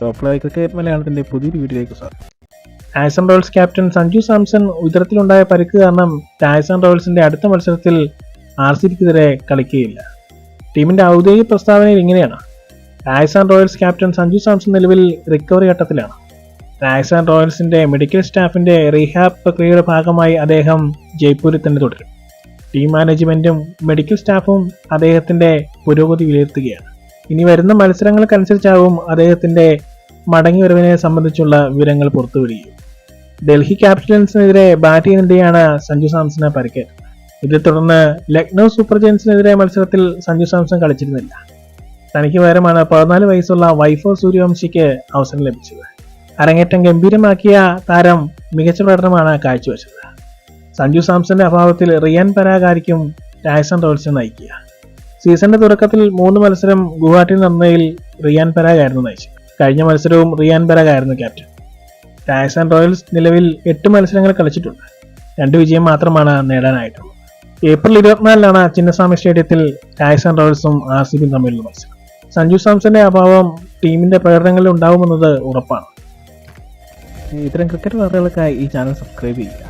Top cricket മലയാളത്തിന്റെ പുതിയൊരു വീഡിയോയിലേക്ക് സ്വാഗതം ടായ്സൺ റോയൽസ് ക്യാപ്റ്റൻ സഞ്ജു സാംസൺ ഉദരത്തിലുണ്ടായ പരിക്ക് കാരണം ടായ്സൺ റോയൽസിന്റെ അടുത്ത മത്സരത്തിൽ ആർ സി ബിക്കെതിരെ കളിക്കുകയില്ല. ടീമിന്റെ ഔദ്യോഗിക പ്രസ്താവനയിൽ ഇങ്ങനെയാണ്. ടായ്സൺ റോയൽസ് ക്യാപ്റ്റൻ സഞ്ജു സാംസൺ നിലവിൽ റിക്കവറി ഘട്ടത്തിലാണ്. ടായ്സൺ റോയൽസിന്റെ മെഡിക്കൽ സ്റ്റാഫിന്റെ റീഹാബ് പ്രക്രിയയുടെ ഭാഗമായി അദ്ദേഹം ജയ്പൂരിൽ തന്നെ തുടരും. ടീം മാനേജ്മെന്റും മെഡിക്കൽ സ്റ്റാഫും അദ്ദേഹത്തിന്റെ പുരോഗതി വിലയിരുത്തുകയാണ്. ഇനി വരുന്ന മത്സരങ്ങൾക്കനുസരിച്ചാവും അദ്ദേഹത്തിന്റെ മടങ്ങിവരവിനെ സംബന്ധിച്ചുള്ള വിവരങ്ങൾ പുറത്തുവിടുകയും. ഡൽഹി ക്യാപിറ്റൽസിനെതിരെ ബാറ്റ് ചെയ്യുന്നതിനെയാണ് സഞ്ജു സാംസന് പരിക്കേറ്റത്. ഇതേ തുടർന്ന് ലക്നൗ സൂപ്പർ ജയൻസിനെതിരെ മത്സരത്തിൽ സഞ്ജു സാംസൺ കളിച്ചിരുന്നില്ല. തനിക്ക് പകരമാണ് പതിനാല് വയസ്സുള്ള വൈഫോ സൂര്യവംശിക്ക് അവസരം ലഭിച്ചത്. അരങ്ങേറ്റം ഗംഭീരമാക്കിയ താരം മികച്ച പ്രകടനമാണ് കാഴ്ചവെച്ചത്. സഞ്ജു സാംസന്റെ അഭാവത്തിൽ റിയാൻ പരാഗാരിക്കും ടൈസൺ റോയൽസിനെ നയിക്കുക. സീസണിന്റെ തുടക്കത്തിൽ മൂന്ന് മത്സരം ഗുവാഹട്ടിയിൽ നടന്നതിൽ റിയാൻ പരാഗ് ആയിരുന്നു നയിച്ചത്. കഴിഞ്ഞ മത്സരവും റിയാൻ പരാഗ് ആയിരുന്നു ക്യാപ്റ്റൻ ആൻഡ് റോയൽസ് നിലവിൽ എട്ട് മത്സരങ്ങൾ കളിച്ചിട്ടുണ്ട്. രണ്ട് വിജയം മാത്രമാണ് നേടാനായിട്ടുള്ളത്. ഏപ്രിൽ ഇരുപത്തിനാലിനാണ് ചിന്നസ്വാമി സ്റ്റേഡിയത്തിൽ ടായ്സൺ റോയൽസും ആർ സി ബിയും തമ്മിലുള്ള മത്സരം. സഞ്ജു സാംസന്റെ അഭാവം ടീമിന്റെ പ്രകടനങ്ങളിൽ ഉണ്ടാവുമെന്നത് ഉറപ്പാണ്. ഇത്തരം ക്രിക്കറ്റ് വാർത്തകൾക്കായി ഈ ചാനൽ സബ്സ്ക്രൈബ് ചെയ്യുക.